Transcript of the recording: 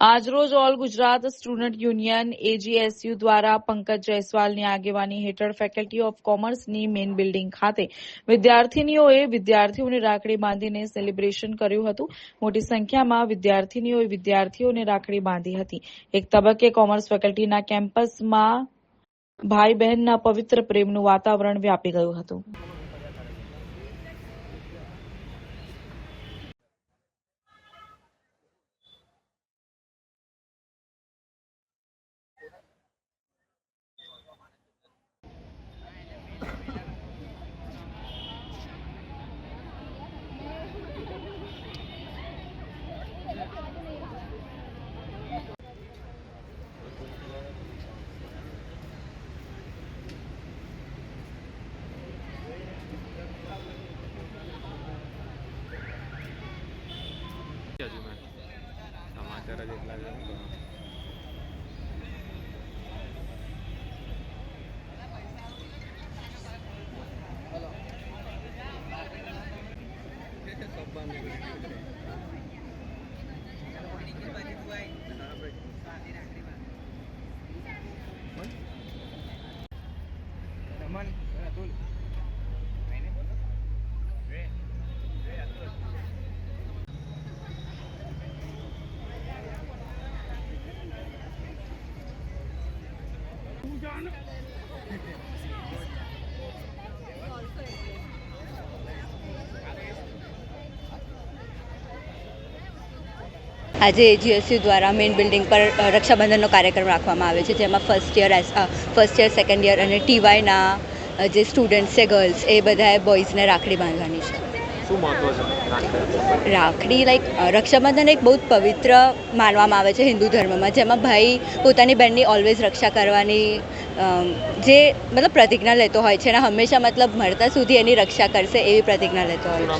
આજરોજ all Gujarat student union AGSU દ્વારા પંકજ જયસ્વાલની આગેવાની હેઠળ ફેકલ્ટી ઓફ કોમર્સની મેઇન બિલ્ડિંગ ખાતે વિદ્યાર્થીનીઓએ વિદ્યાર્થીઓને રાખડી બાંધીને સેલિબ્રેશન કર્યું હતું. મોટી સંખ્યામાં વિદ્યાર્થીનીઓએ વિદ્યાર્થીઓને રાખડી બાંધી હતી. એક તબક્કે કોમર્સ ફેકલ્ટીના કેમ્પસમાં ભાઈ બહેનના પવિત્ર પ્રેમનું વાતાવરણ વ્યાપી ગયું હતું. સમાચાર જ એટલા છે ને. આજે એજીએસયુ દ્વારા મેઇન બિલ્ડિંગ પર રક્ષાબંધનનો કાર્યક્રમ રાખવામાં આવે છે, જેમાં first year first year second year અને ટીવાયના જે સ્ટુડન્ટ્સ છે ગર્લ્સ એ બધાએ બોયઝને રાખડી બાંધવાની છે. રાખડી? લાઈક રક્ષાબંધન એક બહુ જ પવિત્ર માનવામાં આવે છે હિન્દુ ધર્મમાં, જેમાં ભાઈ પોતાની બહેનની ઓલવેઝ રક્ષા કરવાની જે મતલબ પ્રતિજ્ઞા લેતો હોય છે અને હંમેશા મતલબ મળતા સુધી એની રક્ષા કરશે એવી પ્રતિજ્ઞા લેતો હોય છે